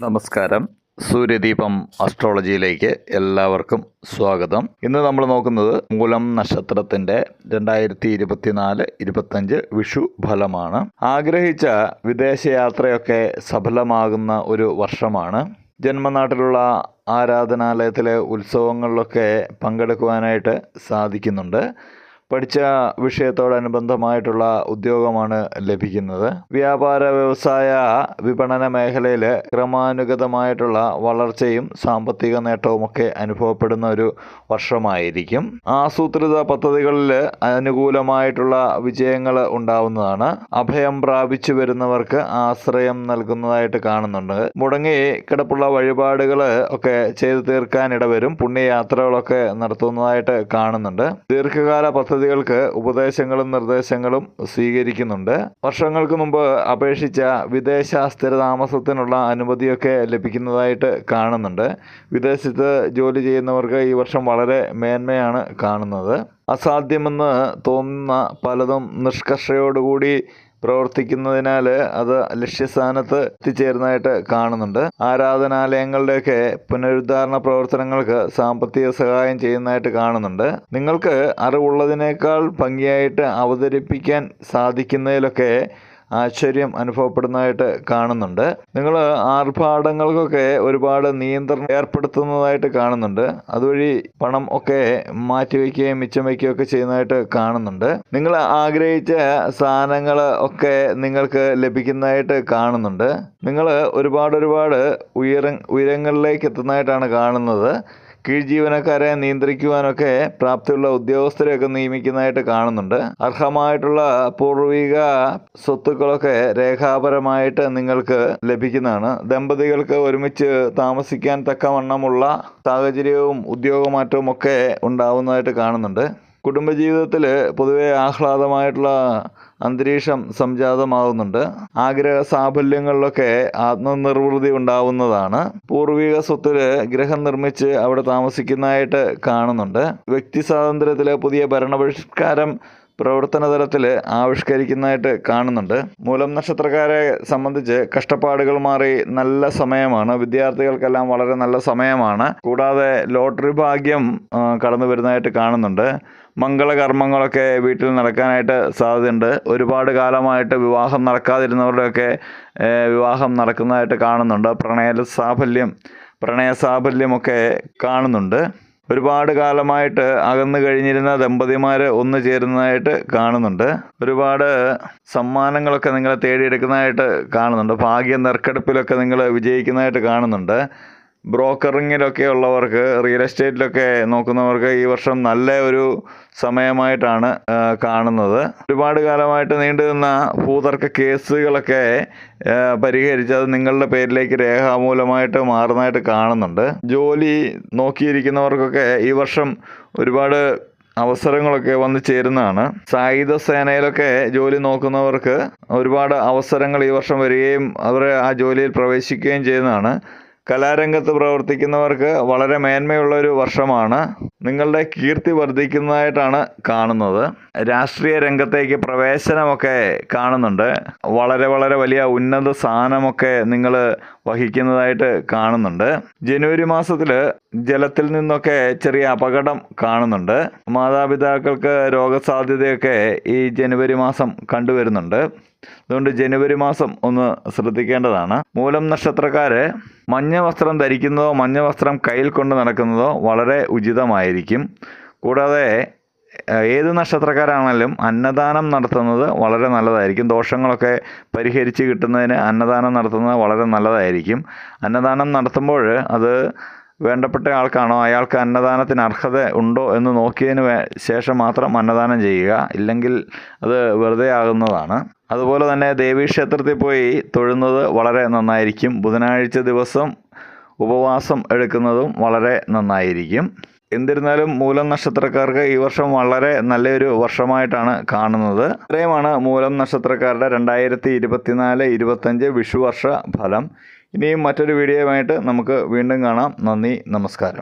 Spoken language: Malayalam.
നമസ്കാരം. സൂര്യദീപം അസ്ട്രോളജിയിലേക്ക് എല്ലാവർക്കും സ്വാഗതം. ഇന്ന് നമ്മൾ നോക്കുന്നത് മൂലം നക്ഷത്രത്തിന്റെ രണ്ടായിരത്തി ഇരുപത്തിനാല് ഇരുപത്തഞ്ച് വിഷു ഫലമാണ്. ആഗ്രഹിച്ച വിദേശയാത്രയൊക്കെ സഫലമാകുന്ന ഒരു വർഷമാണ്. ജന്മനാട്ടിലുള്ള ആരാധനാലയത്തിലെ ഉത്സവങ്ങളിലൊക്കെ പങ്കെടുക്കുവാനായിട്ട് സാധിക്കുന്നുണ്ട്. പഠിച്ച വിഷയത്തോടനുബന്ധമായിട്ടുള്ള ഉദ്യോഗമാണ് ലഭിക്കുന്നത്. വ്യാപാര വ്യവസായ വിപണന മേഖലയിൽ ക്രമാനുഗതമായിട്ടുള്ള വളർച്ചയും സാമ്പത്തിക നേട്ടവുമൊക്കെ അനുഭവപ്പെടുന്ന ഒരു വർഷമായിരിക്കും. ആസൂത്രിത പദ്ധതികളിൽ അനുകൂലമായിട്ടുള്ള വിജയങ്ങൾ ഉണ്ടാവുന്നതാണ്. അഭയം പ്രാപിച്ചു വരുന്നവർക്ക് ആശ്രയം നൽകുന്നതായിട്ട് കാണുന്നുണ്ട്. മുടങ്ങി കിടപ്പുള്ള വഴിപാടുകൾ ഒക്കെ ചെയ്തു തീർക്കാനിടവരും പുണ്യയാത്രകളൊക്കെ നടത്തുന്നതായിട്ട് കാണുന്നുണ്ട്. ദീർഘകാല പദ്ധതികൾക്ക് ഉപദേശങ്ങളും നിർദ്ദേശങ്ങളും സ്വീകരിക്കുന്നുണ്ട്. വർഷങ്ങൾക്ക് മുമ്പ് അപേക്ഷിച്ച വിദേശ സ്ഥിരതാമസത്തിനുള്ള അനുമതിയൊക്കെ ലഭിക്കുന്നതായിട്ട് കാണുന്നുണ്ട്. വിദേശത്ത് ജോലി ചെയ്യുന്നവർക്ക് ഈ വർഷം വളരെ മേന്മയാണ് കാണുന്നത്. അസാധ്യമെന്ന് തോന്നുന്ന പലതും നിഷ്കർഷയോടുകൂടി പ്രവർത്തിക്കുന്നതിനാൽ അത് ലക്ഷ്യസ്ഥാനത്ത് എത്തിച്ചേരുന്നതായിട്ട് കാണുന്നുണ്ട്. ആരാധനാലയങ്ങളുടെയൊക്കെ പുനരുദ്ധാരണ പ്രവർത്തനങ്ങൾക്ക് സാമ്പത്തിക സഹായം ചെയ്യുന്നതായിട്ട് കാണുന്നുണ്ട്. നിങ്ങൾക്ക് അറിവുള്ളതിനേക്കാൾ ഭംഗിയായിട്ട് അവതരിപ്പിക്കാൻ സാധിക്കുന്നതിലൊക്കെ ആശ്ചര്യം അനുഭവപ്പെടുന്നതായിട്ട് കാണുന്നുണ്ട്. നിങ്ങൾ ആർഭാടങ്ങൾക്കൊക്കെ ഒരുപാട് നിയന്ത്രണം ഏർപ്പെടുത്തുന്നതായിട്ട് കാണുന്നുണ്ട്. അതുവഴി പണം ഒക്കെ മാറ്റിവെക്കുകയും മിച്ചം വയ്ക്കുകയും ഒക്കെ ചെയ്യുന്നതായിട്ട് കാണുന്നുണ്ട്. നിങ്ങൾ ആഗ്രഹിച്ച സാധനങ്ങൾ ഒക്കെ നിങ്ങൾക്ക് ലഭിക്കുന്നതായിട്ട് കാണുന്നുണ്ട്. നിങ്ങൾ ഒരുപാട് ഒരുപാട് ഉയര ഉയരങ്ങളിലേക്ക് എത്തുന്നതായിട്ടാണ് കാണുന്നത്. കീഴ് ജീവനക്കാരെ നിയന്ത്രിക്കുവാനൊക്കെ പ്രാപ്തിയുള്ള ഉദ്യോഗസ്ഥരെയൊക്കെ നിയമിക്കുന്നതായിട്ട് കാണുന്നുണ്ട്. അർഹമായിട്ടുള്ള പൂർവിക സ്വത്തുക്കളൊക്കെ രേഖാപരമായിട്ട് നിങ്ങൾക്ക് ലഭിക്കുന്നതാണ്. ദമ്പതികൾക്ക് ഒരുമിച്ച് താമസിക്കാൻ തക്കവണ്ണമുള്ള സാഹചര്യവും ഉദ്യോഗമാറ്റവും ഒക്കെ ഉണ്ടാവുന്നതായിട്ട് കാണുന്നുണ്ട്. കുടുംബജീവിതത്തിൽ പൊതുവെ ആഹ്ലാദമായിട്ടുള്ള അന്തരീക്ഷം സംജാതമാകുന്നുണ്ട് ആഗ്രഹ സാഫല്യങ്ങളിലൊക്കെ ആത്മനിർവൃതി ഉണ്ടാവുന്നതാണ്. പൂർവിക സ്വത്തിൽ ഗ്രഹം നിർമ്മിച്ച് അവിടെ താമസിക്കുന്നതായിട്ട് കാണുന്നുണ്ട്. വ്യക്തി സ്വാതന്ത്ര്യത്തിൽ പുതിയ ഭരണപരിഷ്കാരം പ്രവർത്തന തലത്തിൽ ആവിഷ്കരിക്കുന്നതായിട്ട് കാണുന്നുണ്ട്. മൂലം നക്ഷത്രക്കാരെ സംബന്ധിച്ച് കഷ്ടപ്പാടുകൾ മാറി നല്ല സമയമാണ്. വിദ്യാർത്ഥികൾക്കെല്ലാം വളരെ നല്ല സമയമാണ്. കൂടാതെ ലോട്ടറി ഭാഗ്യം കടന്നു വരുന്നതായിട്ട് കാണുന്നുണ്ട്. മംഗളകർമ്മങ്ങളൊക്കെ വീട്ടിൽ നടക്കാനായിട്ട് സാധ്യതയുണ്ട്. ഒരുപാട് കാലമായിട്ട് വിവാഹം നടക്കാതിരുന്നവരുടെയൊക്കെ വിവാഹം നടക്കുന്നതായിട്ട് കാണുന്നുണ്ട്. പ്രണയ സാഫല്യം പ്രണയ സാഫല്യമൊക്കെ കാണുന്നുണ്ട്. ഒരുപാട് കാലമായിട്ട് അകന്നു കഴിഞ്ഞിരുന്ന ദമ്പതിമാർ ഒന്ന് ചേരുന്നതായിട്ട് കാണുന്നുണ്ട്. ഒരുപാട് സമ്മാനങ്ങളൊക്കെ നിങ്ങളെ തേടിയെടുക്കുന്നതായിട്ട് കാണുന്നുണ്ട്. ഭാഗ്യ നറുക്കെടുപ്പിലൊക്കെ നിങ്ങൾ വിജയിക്കുന്നതായിട്ട് കാണുന്നുണ്ട്. ബ്രോക്കറിങ്ങിലൊക്കെ ഉള്ളവർക്ക് റിയൽ എസ്റ്റേറ്റിലൊക്കെ നോക്കുന്നവർക്ക് ഈ വർഷം നല്ല ഒരു സമയമായിട്ടാണ് കാണുന്നത്. ഒരുപാട് കാലമായിട്ട് നീണ്ടു നിന്ന ഭൂതർക്ക കേസുകളൊക്കെ പരിഹരിച്ച് അത് നിങ്ങളുടെ പേരിലേക്ക് രേഖാമൂലമായിട്ട് മാറുന്നതായിട്ട് കാണുന്നുണ്ട്. ജോലി നോക്കിയിരിക്കുന്നവർക്കൊക്കെ ഈ വർഷം ഒരുപാട് അവസരങ്ങളൊക്കെ വന്നു ചേരുന്നതാണ്. സായുധ സേനയിലൊക്കെ ജോലി നോക്കുന്നവർക്ക് ഒരുപാട് അവസരങ്ങൾ ഈ വർഷം വരികയും അവർ ആ ജോലിയിൽ പ്രവേശിക്കുകയും ചെയ്യുന്നതാണ്. കലാരംഗത്ത് പ്രവർത്തിക്കുന്നവർക്ക് വളരെ മേന്മയുള്ള ഒരു വർഷമാണ്. നിങ്ങളുടെ കീർത്തി വർദ്ധിക്കുന്നതായിട്ടാണ് കാണുന്നത്. രാഷ്ട്രീയ രംഗത്തേക്ക് പ്രവേശനമൊക്കെ കാണുന്നുണ്ട്. വളരെ വളരെ വലിയ ഉന്നത സ്ഥാനമൊക്കെ നിങ്ങൾ വഹിക്കുന്നതായിട്ട് കാണുന്നുണ്ട്. ജനുവരി മാസത്തിൽ ജലത്തിൽ നിന്നൊക്കെ ചെറിയ അപകടം കാണുന്നുണ്ട്. മാതാപിതാക്കൾക്ക് രോഗസാധ്യതയൊക്കെ ഈ ജനുവരി മാസം കണ്ടുവരുന്നുണ്ട്. അതുകൊണ്ട് ജനുവരി മാസം ഒന്ന് ശ്രദ്ധിക്കേണ്ടതാണ്. മൂലം നക്ഷത്രക്കാര് മഞ്ഞ വസ്ത്രം ധരിക്കുന്നതോ മഞ്ഞ വസ്ത്രം കയ്യിൽ കൊണ്ട് നടക്കുന്നതോ വളരെ ഉചിതമായിരിക്കും. കൂടാതെ ഏത് നക്ഷത്രക്കാരാണെങ്കിലും അന്നദാനം നടത്തുന്നത് വളരെ നല്ലതായിരിക്കും. ദോഷങ്ങളൊക്കെ പരിഹരിച്ച് കിട്ടുന്നതിന് അന്നദാനം നടത്തുന്നത് വളരെ നല്ലതായിരിക്കും. അന്നദാനം നടത്തുമ്പോൾ അത് വേണ്ടപ്പെട്ട ആൾക്കാണോ? അയാൾക്ക് അന്നദാനത്തിന് അർഹത ഉണ്ടോ എന്ന് നോക്കിയതിന് ശേഷം മാത്രം അന്നദാനം ചെയ്യുക. ഇല്ലെങ്കിൽ അത് വെറുതെ ആകുന്നതാണ്. അതുപോലെ തന്നെ ദേവീക്ഷേത്രത്തിൽ പോയി തൊഴുന്നത് വളരെ നന്നായിരിക്കും. ബുധനാഴ്ച ദിവസം ഉപവാസം എടുക്കുന്നതും വളരെ നന്നായിരിക്കും. എന്നിരുന്നാലും മൂലം നക്ഷത്രക്കാർക്ക് ഈ വർഷം വളരെ നല്ലൊരു വർഷമായിട്ടാണ് കാണുന്നത്. ഇത്രയുമാണ് മൂലം നക്ഷത്രക്കാരുടെ രണ്ടായിരത്തി ഇരുപത്തിനാല് ഇരുപത്തഞ്ച് വിഷുവർഷ ഫലം. ഇനിയും മറ്റൊരു വീഡിയോയുമായിട്ട് നമുക്ക് വീണ്ടും കാണാം. നന്ദി നമസ്കാരം.